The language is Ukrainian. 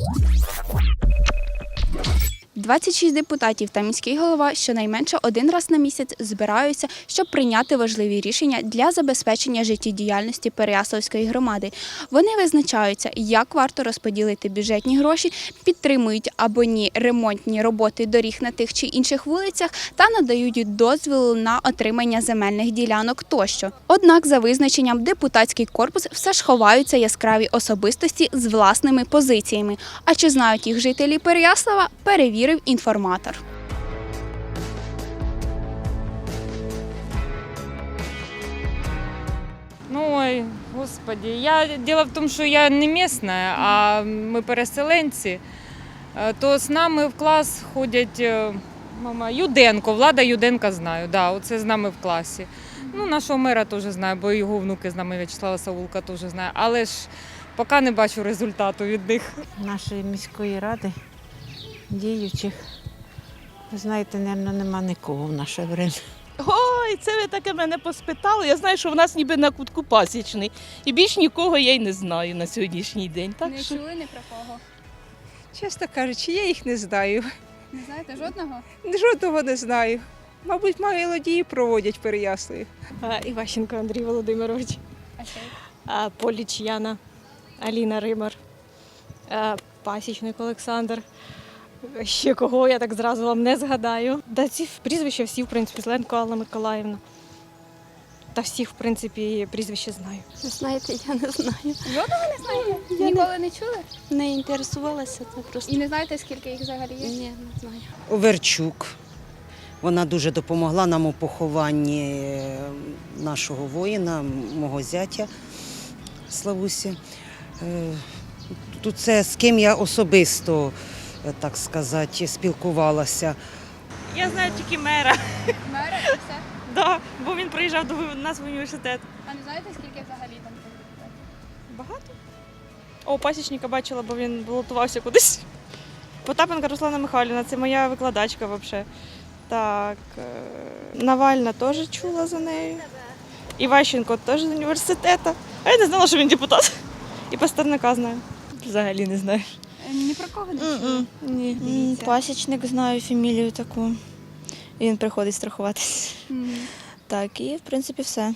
Bye. 26 депутатів та міський голова щонайменше один раз на місяць збираються, щоб прийняти важливі рішення для забезпечення життєдіяльності Переяславської громади. Вони визначаються, як варто розподілити бюджетні гроші, підтримують або ні ремонтні роботи доріг на тих чи інших вулицях та надають дозвіл на отримання земельних ділянок тощо. Однак, за визначенням, депутатський корпус все ж ховаються яскраві особистості з власними позиціями. А чи знають їх жителі Переяслава, перевірив інформатор. Ну, ой, господи, я дело в тому, що я не місна, а ми переселенці. Е, То з нами в клас ходять е, мама Юденко, влада Юденка знаю. Да, оце з нами в класі. Ну, нашого мера теж знаю, бо його внуки з нами В'ячеслава Саулка теж знає. Але ж поки не бачу результату від них. нашої міської ради діючих. Ви знаєте, мабуть, нема нікого в наше время. Ой, це ви таке мене поспитали. Я знаю, що в нас ніби на кутку пасічний. І більш нікого я й не знаю на сьогоднішній день. Так що чули ні про кого? Чесно кажучи, я їх не знаю. Не знаєте жодного? Жодного не знаю. Мабуть, молодії проводять переяслою. Іващенко Андрій Володимирович, а, Поліч Яна, Аліна Римар, а, Пасічник Олександр. Ще кого я так зразу вам не згадаю. Да ці прізвища всі, в принципі, Зеленко Алла Миколаївна. Та всіх, в принципі, прізвища знаю. Знаєте, я не знаю. Жодного не знаєте? Ніколи не чули? Не інтересувалася, це просто І не знаєте, скільки їх взагалі є? ні, не знаю. Оверчук. Вона дуже допомогла нам у похованні е, нашого воїна, мого зятя Славусі. Е, Тут це з ким я особисто, так сказати, спілкувалася. Я знаю тільки мера, Мера і все. да, бо він приїжджав до нас в університет. А не знаєте, скільки взагалі там депутатів? Багато? О, пасічника бачила, бо він балотувався кудись. Потапенка Руслана Михайлівна, це моя викладачка взагалі. Так, е, Навальна теж чула за нею. Іващенко теж з університету. А я не знала, що він депутат. І Пастерника знаю. Взагалі не знаю. Ні про кого не чули. Ні. М, Пасічник знаю фамілію таку. Він приходить страхуватись. Так, і в принципі все.